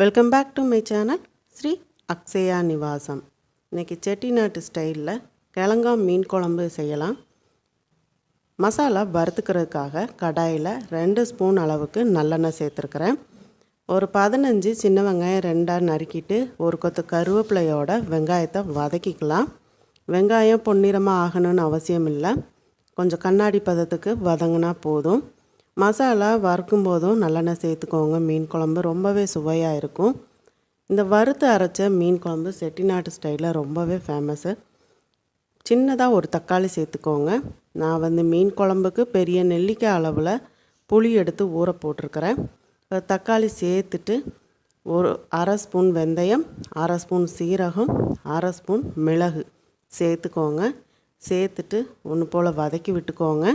Welcome back to my channel Shri Akshaya Nivasam இன்றைக்கி செட்டிநாட்டு ஸ்டைலில் கிழங்கா மீன் குழம்பு செய்யலாம். மசாலா வறுத்துக்கிறதுக்காக கடாயில் ரெண்டு ஸ்பூன் அளவுக்கு நல்லெண்ணெய் சேர்த்துருக்குறேன். ஒரு பதினஞ்சு சின்ன வெங்காயம் ரெண்டாக நறுக்கிட்டு ஒரு கொத்து கருவேப்பிலையோட வெங்காயத்தை வதக்கிக்கலாம். வெங்காயம் பொன்னிறமாக ஆகணும்னு அவசியம் இல்லை. கொஞ்சம் கண்ணாடி பதத்துக்கு வதங்கினா போதும். மசாலா வறுக்கும் போதும் நல்லெண்ணெய் சேர்த்துக்கோங்க. மீன் குழம்பு ரொம்பவே சுவையாக இருக்கும். இந்த வறுத்து அரைச்ச மீன் குழம்பு செட்டிநாட்டு ஸ்டைலில் ரொம்பவே ஃபேமஸ்ஸு சின்னதாக ஒரு தக்காளி சேர்த்துக்கோங்க. நான் வந்து மீன் குழம்புக்கு பெரிய நெல்லிக்காய் அளவில் புளி எடுத்து ஊற போட்டிருக்கிறேன். இப்போ தக்காளி சேர்த்துட்டு ஒரு அரை ஸ்பூன் வெந்தயம் அரை ஸ்பூன் சீரகம் அரை ஸ்பூன் மிளகு சேர்த்துக்கோங்க. சேர்த்துட்டு ஒன்று போல் வதக்கி விட்டுக்கோங்க.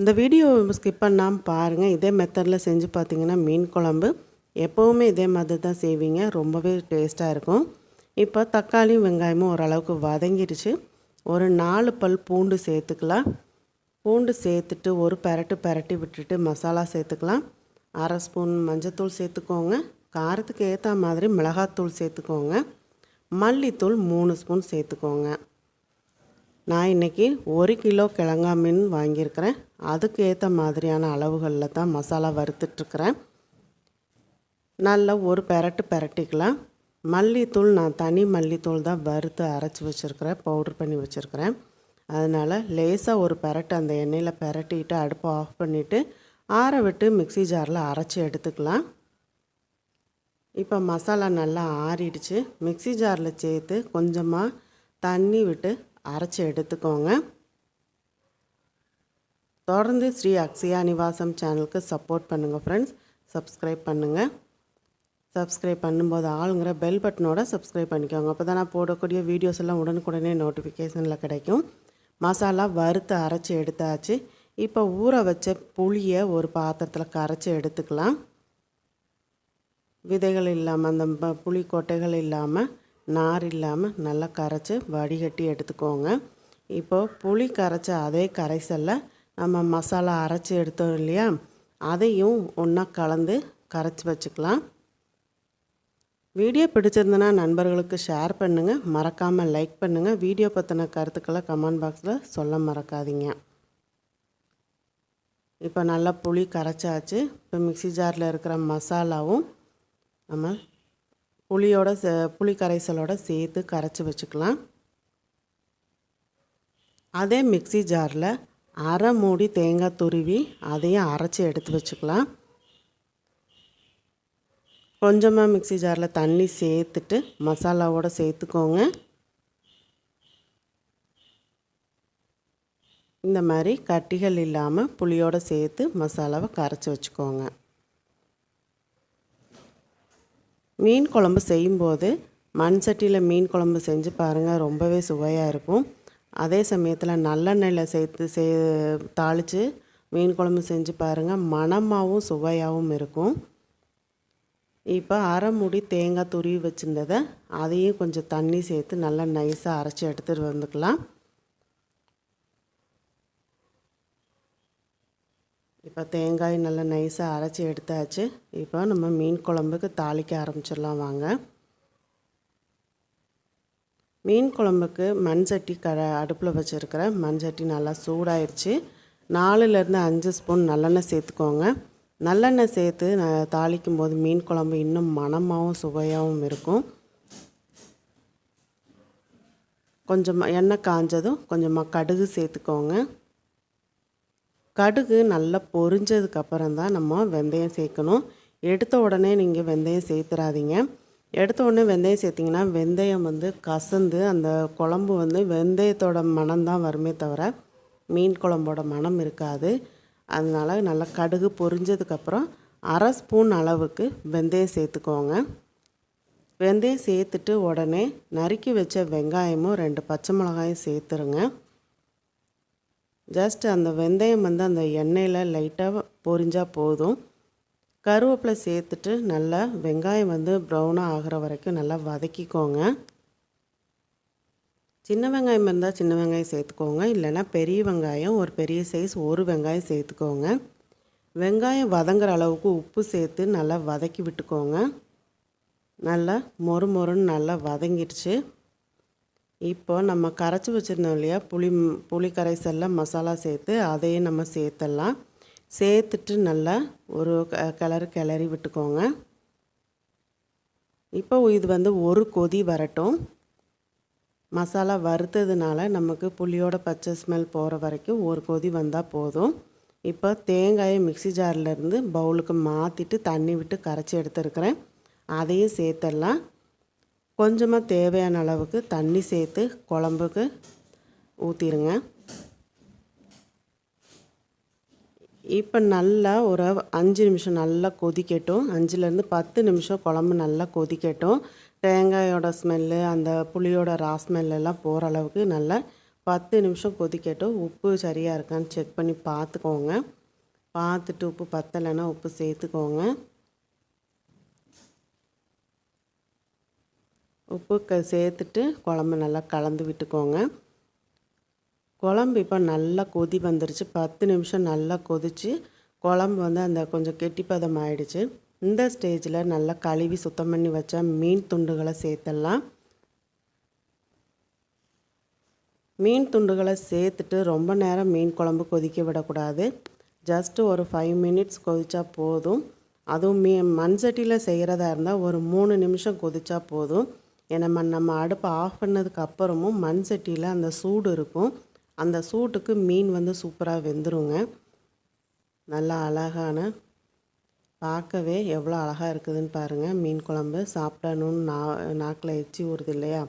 இந்த வீடியோ ஸ்கிப் பண்ணாமல் பாருங்கள் இதே மெத்தடில் செஞ்சு பார்த்தீங்கன்னா மீன் குழம்பு. எப்போவுமே இதே மாதிரி தான் செய்வீங்க. ரொம்பவே டேஸ்ட்டாக இருக்கும். இப்போ தக்காளியும் வெங்காயமும் ஓரளவுக்கு வதங்கிடுச்சு ஒரு நாலு பல் பூண்டு சேர்த்துக்கலாம். பூண்டு சேர்த்துட்டு ஒரு பெரட்டு பெரட்டி விட்டுட்டு மசாலா சேர்த்துக்கலாம். அரை ஸ்பூன் மஞ்சத்தூள் சேர்த்துக்கோங்க. காரத்துக்கு ஏற்ற மாதிரி மிளகாத்தூள் சேர்த்துக்கோங்க. மல்லித்தூள் மூணு ஸ்பூன் சேர்த்துக்கோங்க. நான் இன்றைக்கி ஒரு கிலோ கிழங்கா மீன் வாங்கியிருக்கிறேன். அதுக்கு ஏற்ற மாதிரியான அளவுகளில் தான் மசாலா வறுத்துட்ருக்குறேன். நல்லா ஒரு பெரட்டு பெரட்டிக்கலாம். மல்லித்தூள் நான் தனி மல்லித்தூள் தான் வறுத்து அரைச்சி வச்சுருக்கிறேன். பவுட்ரு பண்ணி வச்சுருக்கிறேன். அதனால் லேசாக ஒரு பெரட்டு அந்த எண்ணெயில் பெரட்டிட்டு அடுப்பை ஆஃப் பண்ணிவிட்டு ஆற விட்டு மிக்சி ஜாரில் அரைச்சி எடுத்துக்கலாம். இப்போ மசாலா நல்லா ஆறிடுச்சு. மிக்சி ஜாரில் சேர்த்து கொஞ்சமாக தண்ணி விட்டு அரைச்சி எடுத்துக்கோங்க. தொடர்ந்து ஸ்ரீ அக்ஷயா நிவாசம் சேனலுக்கு சப்போர்ட் பண்ணுங்கள் ஃப்ரெண்ட்ஸ் சப்ஸ்கிரைப் பண்ணுங்கள் சப்ஸ்கிரைப் பண்ணும்போது ஆளுங்கிற பெல் பட்டனோட சப்ஸ்கிரைப் பண்ணிக்கோங்க. அப்போ தான் நான் போடக்கூடிய வீடியோஸ் எல்லாம் உடனுக்குடனே நோட்டிஃபிகேஷனில் கிடைக்கும். மசாலா வறுத்து அரைச்சி எடுத்தாச்சு. இப்போ ஊற வச்ச புளியை ஒரு பாத்திரத்தில் கரைச்சி எடுத்துக்கலாம். விதைகள் இல்லாமல் அந்த ப- புளி கொட்டைகள் இல்லாமல் நார் இல்லாமல் நல்லா கரைச்சி வடிகட்டி எடுத்துக்கோங்க. இப்போது புளி கரைச்ச அதே கரைசலில் நம்ம மசாலா அரைச்சி எடுத்தோம் இல்லையா? அதையும் ஒன்றா கலந்து கரைச்சி வச்சுக்கலாம். வீடியோ பிடிச்சிருந்தனா நண்பர்களுக்கு ஷேர் பண்ணுங்கள் மறக்காமல் லைக் பண்ணுங்கள் வீடியோ பற்றின கருத்துக்களை கமெண்ட் பாக்ஸில் சொல்ல மறக்காதீங்க. இப்போ நல்லா புளி கரைச்சாச்சு. இப்போ மிக்ஸி ஜாரில் இருக்கிற மசாலாவும் நம்ம புளியோட சே புளி கரைசலோட சேர்த்து கரைச்சி வச்சுக்கலாம். அதே மிக்ஸி ஜாரில் அரை மூடி தேங்காய் துருவி அதையும் அரைச்சி எடுத்து வச்சுக்கலாம். கொஞ்சமாக மிக்ஸி ஜாரில் தண்ணி சேர்த்துட்டு மசாலாவோடு சேர்த்துக்கோங்க. இந்த மாதிரி கட்டிகள் இல்லாமல் புளியோடு சேர்த்து மசாலாவை கரைச்சி வச்சுக்கோங்க. மீன் குழம்பு செய்யும்போது மண் சட்டியில் மீன் குழம்பு செஞ்சு பாருங்கள் ரொம்பவே சுவையாக இருக்கும். அதே சமயத்தில் நல்லெண்ணெயில் சேர்த்து சே தாளித்து மீன் குழம்பு செஞ்சு பாருங்கள் மணமாகவும் சுவையாகவும் இருக்கும். இப்போ அரை முடி தேங்காய் துருவி வச்சுருந்ததை அதையும் கொஞ்சம் தண்ணி சேர்த்து நல்லா நைஸாக அரைச்சி எடுத்துகிட்டு வந்துக்கலாம். இப்போ தேங்காய் நல்லா நைஸாக அரைச்சி எடுத்தாச்சு. இப்போ நம்ம மீன் குழம்புக்கு தாளிக்க ஆரம்பிச்சிடலாம் வாங்க. மீன் குழம்புக்கு மண் சட்டி க அடுப்பில் வச்சுருக்கிறேன் மண் சட்டி நல்லா சூடாயிடுச்சு நாலுலேருந்து அஞ்சு ஸ்பூன் நல்லெண்ணெய் சேர்த்துக்கோங்க. நல்லெண்ணெய் சேர்த்து தாளிக்கும் போது மீன் குழம்பு இன்னும் மணமாகவும் சுவையாகவும் இருக்கும். கொஞ்சமாக எண்ணெய் காஞ்சதும் கொஞ்சமாக கடுகு சேர்த்துக்கோங்க. கடுகு நல்லா பொரிஞ்சதுக்கப்புறம் தான் நம்ம வெந்தயம் சேர்க்கணும். எடுத்த உடனே நீங்கள் வெந்தயம் சேர்த்துறாதீங்க. எடுத்த உடனே வெந்தயம் சேர்த்திங்கன்னா வெந்தயம் வந்து கசந்து அந்த குழம்பு வந்து வெந்தயத்தோட மனம்தான் வருமே தவிர மீன் குழம்போட மனம் இருக்காது. அதனால் நல்லா கடுகு பொரிஞ்சதுக்கப்புறம் அரை ஸ்பூன் அளவுக்கு வெந்தயம் சேர்த்துக்கோங்க. வெந்தயம் சேர்த்துட்டு உடனே நறுக்கி வச்ச வெங்காயமும் ரெண்டு பச்சை மிளகாயும் சேர்த்துருங்க. ஜஸ்ட் அந்த வெந்தயம் வந்து அந்த எண்ணெயில் லைட்டாக பொரிஞ்சால் போதும். கருவேப்பிலை சேர்த்துட்டு நல்லா வெங்காயம் வந்து ப்ரௌனாக ஆகிற வரைக்கும் நல்லா வதக்கிக்கோங்க. சின்ன வெங்காயம் இருந்தால் சின்ன வெங்காயம் சேர்த்துக்கோங்க. இல்லைன்னா பெரிய வெங்காயம் ஒரு பெரிய சைஸ் ஒரு வெங்காயம் சேர்த்துக்கோங்க. வெங்காயம் வதங்குற அளவுக்கு உப்பு சேர்த்து நல்லா வதக்கி விட்டுக்கோங்க. நல்லா மொறு மொறுன்னு நல்லா வதங்கிடுச்சு. இப்போ நம்ம கரைச்சி வச்சுருந்தோம் இல்லையா? புளி புளி கரைசலில் மசாலா சேர்த்து அதையும் நம்ம சேர்த்துடலாம். சேர்த்துட்டு நல்லா ஒரு கிளறு கிளறி விட்டுக்கோங்க. இப்போ இது வந்து ஒரு கொதி வரட்டும். மசாலா வறுத்ததுனால நமக்கு புளியோட பச்சை ஸ்மெல் போகிற வரைக்கும் ஒரு கொதி வந்தால் போதும். இப்போ தேங்காயை மிக்சி ஜார்லேருந்து பவுலுக்கு மாற்றிட்டு தண்ணி விட்டு கரைச்சி எடுத்துருக்கிறேன். அதையும் சேர்த்துடலாம். கொஞ்சமாக தேவையான அளவுக்கு தண்ணி சேர்த்து குழம்புக்கு ஊற்றிடுங்க இப்போ நல்லா ஒரு அஞ்சு நிமிஷம் நல்லா கொதிக்கட்டும். அஞ்சுலேருந்து பத்து நிமிஷம் குழம்பு நல்லா கொதிக்கட்டும். தேங்காயோட ஸ்மெல்லு அந்த புளியோட ரா ஸ்மெல்லாம் போகிற அளவுக்கு நல்லா பத்து நிமிஷம் கொதிக்கட்டும். உப்பு சரியாக இருக்கான்னு செக் பண்ணி பார்த்துக்கோங்க. பார்த்துட்டு உப்பு பத்தலைன்னா உப்பு சேர்த்துக்கோங்க. உப்பு க சேர்த்துட்டு குழம்பு நல்லா கலந்து விட்டுக்கோங்க. குழம்பு இப்போ நல்லா கொதி வந்துருச்சு. பத்து நிமிஷம் நல்லா கொதித்து குழம்பு வந்து அந்த கொஞ்சம் கெட்டிப்பதம் ஆயிடுச்சு. இந்த ஸ்டேஜில் நல்லா கழுவி சுத்தம் பண்ணி வச்சா மீன் துண்டுகளை சேர்த்துடலாம். மீன் துண்டுகளை சேர்த்துட்டு ரொம்ப நேரம் மீன் குழம்பு கொதிக்க விடக்கூடாது. ஜஸ்ட்டு ஒரு ஃபைவ் மினிட்ஸ் கொதித்தா போதும். அதுவும் மீ மண்சட்டியில் செய்கிறதா இருந்தால் ஒரு மூணு நிமிஷம் கொதித்தா போதும். ஏன்னா நம்ம அடுப்பை ஆஃப் பண்ணதுக்கு அப்புறமும் மண் சட்டியில் அந்த சூடு இருக்கும். அந்த சூட்டுக்கு மீன் வந்து சூப்பராக வெந்துருங்க. நல்லா அழகான பார்க்கவே எவ்வளோ அழகாக இருக்குதுன்னு பாருங்கள் மீன் குழம்பு சாப்பிடணுன்னு நா நாக்கில் எச்சி ஊறுது இல்லையா?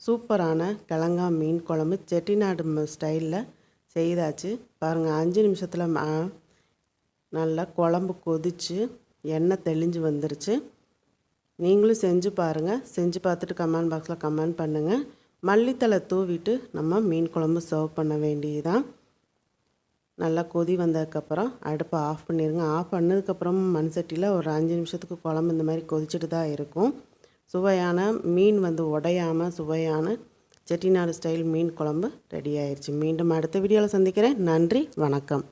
சூப்பரான கிழங்கா மீன் குழம்பு செட்டிநாடு ஸ்டைலில் செய்தாச்சு. பாருங்கள் அஞ்சு நிமிஷத்தில் நல்லா குழம்பு கொதித்து எண்ணெய் தெளிஞ்சு வந்துருச்சு. நீங்களும் செஞ்சு பாருங்கள் செஞ்சு பார்த்துட்டு கமெண்ட் பாக்ஸில் கமெண்ட் பண்ணுங்கள் மல்லித்தலை தூவிட்டு நம்ம மீன் குழம்பு சர்வ் பண்ண வேண்டியதுதான். நல்லா கொதி வந்ததுக்கப்புறம் அடுப்பை ஆஃப் பண்ணிடுங்க ஆஃப் பண்ணதுக்கப்புறம் மண் சட்டியில் ஒரு அஞ்சு நிமிஷத்துக்கு குழம்பு இந்த மாதிரி கொதிச்சுட்டு தான் இருக்கும். சுவையான மீன் வந்து உடையாமல் சுவையான செட்டிநாடு ஸ்டைல் மீன் குழம்பு ரெடி ஆயிடுச்சு மீண்டும் அடுத்த வீடியோவில் சந்திக்கிறேன். நன்றி வணக்கம்.